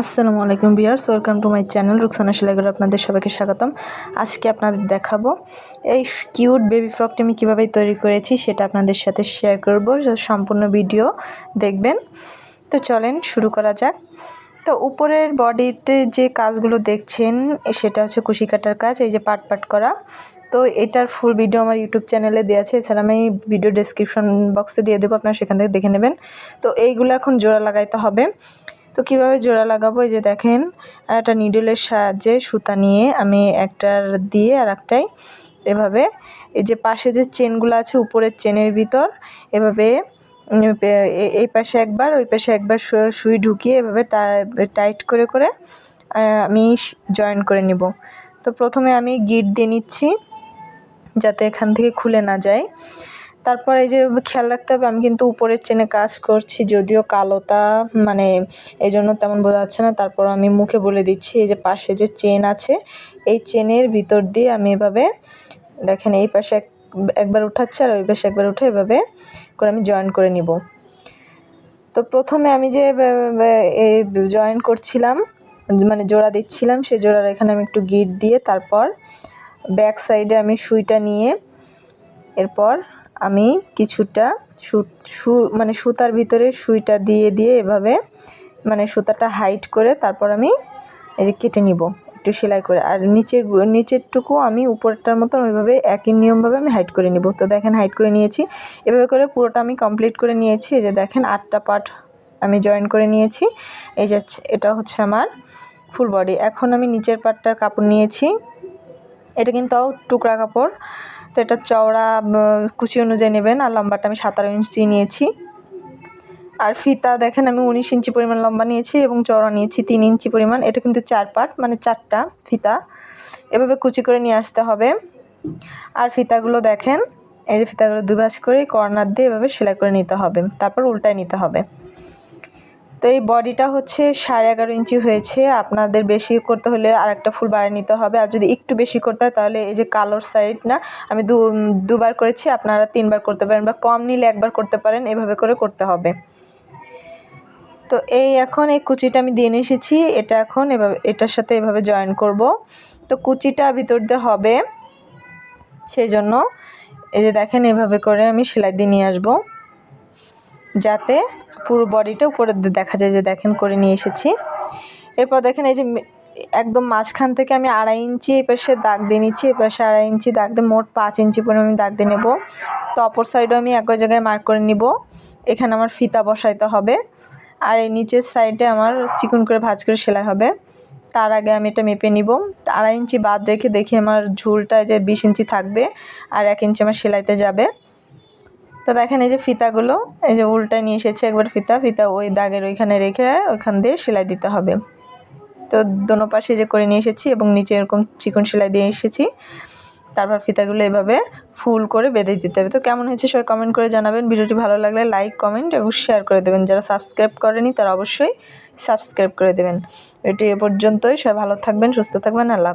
আসসালামু আলাইকুম dears welcome to my channel Ruksana সেলাইগুলো আপনাদের সবাইকে স্বাগতম। আজকে আপনাদের দেখাবো এই কিউট বেবি ফ্রকটি আমি কীভাবে তৈরি করেছি সেটা আপনাদের সাথে শেয়ার করব সম্পূর্ণ ভিডিও দেখবেন। তো চলেন শুরু করা যাক। তো উপরের বডিতে যে কাজগুলো দেখছেন, সেটা হচ্ছে কুশি কাটার কাজ, এই যে পাট পাট করা। তো এটার ফুল ভিডিও আমার ইউটিউব চ্যানেলে দেওয়া আছে, এছাড়া আমি ভিডিও ডেসক্রিপশন বক্সে দিয়ে দেবো, আপনারা সেখান থেকে দেখে নেবেন। তো এইগুলো এখন জোড়া লাগাইতে হবে। তো কীভাবে জোড়া লাগাবো? এই যে দেখেন, একটা নিডলের সাহায্যে সুতা নিয়ে আমি একটার দিয়ে আর একটাই এভাবে, এই যে পাশে যে চেনগুলো আছে উপরের চেনের ভিতর, এভাবে এই পাশে একবার, ওই পাশে একবার সুই ঢুকিয়ে এভাবে টাইট করে করে আমি জয়েন করে নিব। তো প্রথমে আমি গিট দিয়ে নিচ্ছি, যাতে এখান থেকে খুলে না যায়। তারপর এই যে খেয়াল রাখতে হবে, আমি কিন্তু উপরের চেনে কাজ করছি, যদিও কালোতা মানে এই জন্য তেমন বোঝা যাচ্ছে না। তারপর আমি মুখে বলে দিচ্ছি, এই যে পাশে যে চেন আছে, এই চেনের ভিতর দিয়ে আমি এভাবে, দেখেন এই পাশে একবার উঠাচ্ছে আর ওই পাশে একবার উঠে এভাবে করে আমি জয়েন করে নিব। তো প্রথমে আমি যে জয়েন করছিলাম মানে জোড়া দিচ্ছিলাম, সে জোড়ার এখানে আমি একটু গিট দিয়ে তারপর ব্যাক সাইডে আমি সুইটা নিয়ে, এরপর আমি কিছুটা সু মানে সুতার ভিতরে সুইটা দিয়ে দিয়ে এভাবে মানে সুতাটা হাইট করে তারপর আমি এই যে কেটে নিব, একটু সেলাই করে। আর নিচের নিচেরটুকু আমি উপরটার মতন ওইভাবে একই নিয়মভাবে আমি হাইট করে নিব। তো দেখেন হাইট করে নিয়েছি। এভাবে করে পুরোটা আমি কমপ্লিট করে নিয়েছি। এই যে দেখেন আটটা পার্ট আমি জয়েন করে নিয়েছি। এই যে এটা হচ্ছে আমার ফুল বডি। এখন আমি নিচের পার্টটার কাপড় নিয়েছি। এটা কিন্তু টুকরা কাপড়। তো এটা চওড়া কুচি অনুযায়ী নেবেন আর লম্বাটা আমি সাতারো ইঞ্চি নিয়েছি। আর ফিতা দেখেন আমি উনিশ ইঞ্চি পরিমাণ লম্বা নিয়েছি এবং চওড়া নিয়েছি তিন ইঞ্চি পরিমাণ। এটা কিন্তু চার পাট মানে চারটা ফিতা। এভাবে কুচি করে নিয়ে আসতে হবে। আর ফিতাগুলো দেখেন, এই যে ফিতাগুলো দুভাস করে কর্নার দিয়ে এভাবে সেলাই করে নিতে হবে। তারপর উল্টায় নিতে হবে। তো এই বডিটা হচ্ছে সাড়ে এগারো ইঞ্চি হয়েছে। আপনাদের বেশি করতে হলে আরেকটা ফুল বাড়িয়ে নিতে হবে। আর যদি একটু বেশি করতে হয় তাহলে এই যে কালোর সাইড না, আমি দু, দুবার করেছি, আপনারা তিনবার করতে পারেন বা কম নিলে একবার করতে পারেন, এভাবে করে করতে হবে। তো এই এখন এই কুচিটা আমি দিয়ে এসেছি, এটা এখন এভাবে, এটার সাথে এভাবে জয়েন করব। তো কুচিটা ভিতর দিয়ে হবে, সেই জন্য এই যে দেখেন এভাবে করে আমি সেলাই দিয়ে নিয়ে আসব। যাতে পুরো বডিটা উপরে দেখা যায় যে দেখেন, করে নিয়ে এসেছি। এরপর দেখেন এই যে একদম মাঝখান থেকে আমি আড়াই ইঞ্চি এই পাশে দাগ দিয়ে নিচ্ছি এই পাশে আড়াই ইঞ্চি দাগ দিয়ে মোট পাঁচ ইঞ্চি পরিমাণ আমি দাগ দিয়ে নেব। তো অপর সাইডও আমি একই জায়গায় মার্ক করে নিব। এখানে আমার ফিতা বসাইতে হবে। আর এই নিচের সাইডে আমার চিকন করে ভাজ করে সেলাই হবে। তার আগে আমি এটা মেপে নিব। আড়াই ইঞ্চি বাদ রেখে দেখি আমার ঝুলটা যে বিশ ইঞ্চি থাকবে আর এক ইঞ্চি আমার সেলাইতে যাবে। তো দেখেন এই যে ফিতাগুলো, এই যে উল্টায় নিয়ে এসেছে একবার ফিতা ফিতা ওই দাগের ওইখানে রেখে ওইখান দিয়ে সেলাই দিতে হবে। তো দোনো পাশে যে করে নিয়ে এসেছি এবং নিচে এরকম চিকন সেলাই দিয়ে এসেছি। তারপর ফিতাগুলো এভাবে ফুল করে বেঁধে দিতে হবে। তো কেমন হয়েছে সবাই কমেন্ট করে জানাবেন। ভিডিওটি ভালো লাগলে লাইক কমেন্ট এবং শেয়ার করে দেবেন। যারা সাবস্ক্রাইব করেনি তারা অবশ্যই সাবস্ক্রাইব করে দেবেন। এটি এ পর্যন্তই। সবাই ভালো থাকবেন, সুস্থ থাকবেন। আল্লাহ